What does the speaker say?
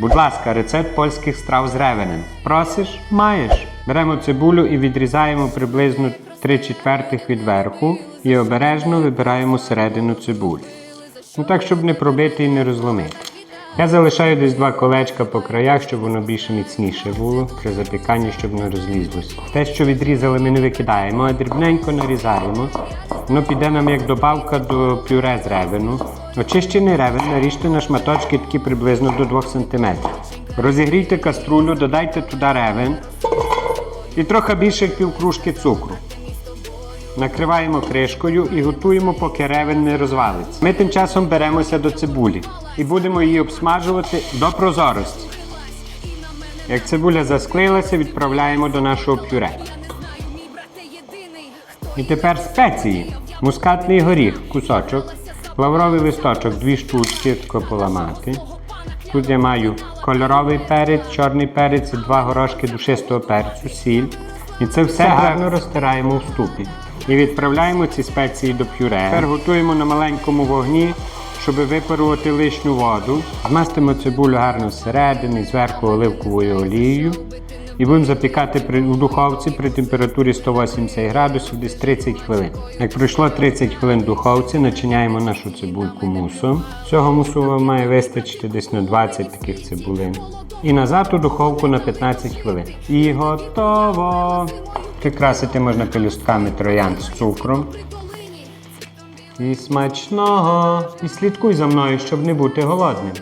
Будь ласка, рецепт польських страв з ревенем. Просиш? Маєш. Беремо цибулю і відрізаємо приблизно 3 четвертих від верху і обережно вибираємо середину цибулі. Ну так, щоб не пробити і не розломити. Я залишаю десь два колечка по краях, щоб воно більше міцніше було при запіканні, щоб не розлізлося. Те, що відрізали, ми не викидаємо, а дрібненько нарізаємо. Воно піде нам як добавка до пюре з ревену. Очищений ревен наріжте на шматочки такі приблизно до 2 см. Розігрійте каструлю, додайте туди ревен і трохи більше півкружки цукру. Накриваємо кришкою і готуємо, поки ревен не розвалиться. Ми тим часом беремося до цибулі і будемо її обсмажувати до прозорості. Як цибуля засклилася, відправляємо до нашого пюре. І тепер спеції. Мускатний горіх, кусочок, лавровий листочок, дві штучки, тако поламати. Тут я маю кольоровий перець, чорний перець і два горошки душистого перцю, сіль. І це все гарно розтираємо в ступі. І відправляємо ці спеції до пюре. Тепер готуємо на маленькому вогні, щоб випарувати лишню воду. Змастимо цибулю гарно зсередини, зверху оливковою олією. І будемо запікати при, у духовці при температурі 180 градусів десь 30 хвилин. Як пройшло 30 хвилин в духовці, начиняємо нашу цибульку мусом. Цього мусу вам має вистачити десь на 20 таких цибулин. І назад у духовку на 15 хвилин. І готово! Прикрасити можна пелюстками троянд з цукром. І смачного! І слідкуй за мною, щоб не бути голодним.